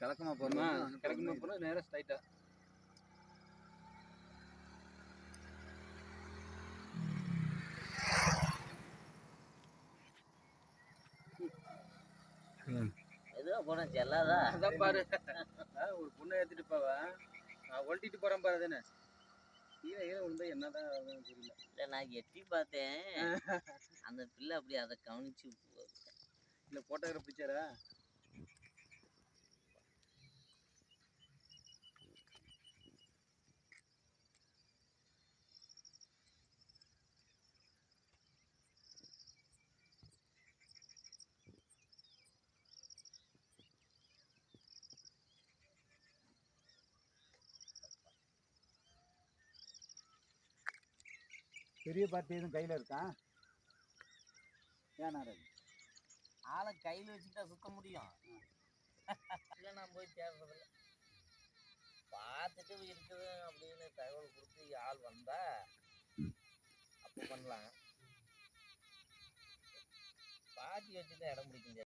கலக்கமா ஆமா போறோம் கிழக்குமா போனால் நேராக ஸ்ட்ரைட்டாக எதுவா போனா? செல்லாதா? அதான் பாரு. ஒரு பொண்ணை ஏற்றிட்டு போவா. நான் ஒழட்டிட்டு போகிறேன் பாரு தானே கீழே கீழே விழுந்தா என்னதான் தெரியல. இல்ல நான் எட்டி பார்த்தேன். அந்த பிள்ளை அப்படி அதை கவனிச்சு. இல்லை போட்டோகிராஃப் பிடிச்சாரா பெரிய பார்ட்டி எதுவும் கையில இருக்கா? ஏன் நாராஜ் ஆளை கையில வச்சுட்டா சுத்த முடியும். இல்லை நான் போய் தேடுறதில்ல பார்த்துட்டு இருக்குது அப்படின்னு தகவல் கொடுத்து ஆள் வந்தா அப்போ பண்ணலாம். பாட்டி வச்சுட்டு இடம் பிடிக்க முடியாது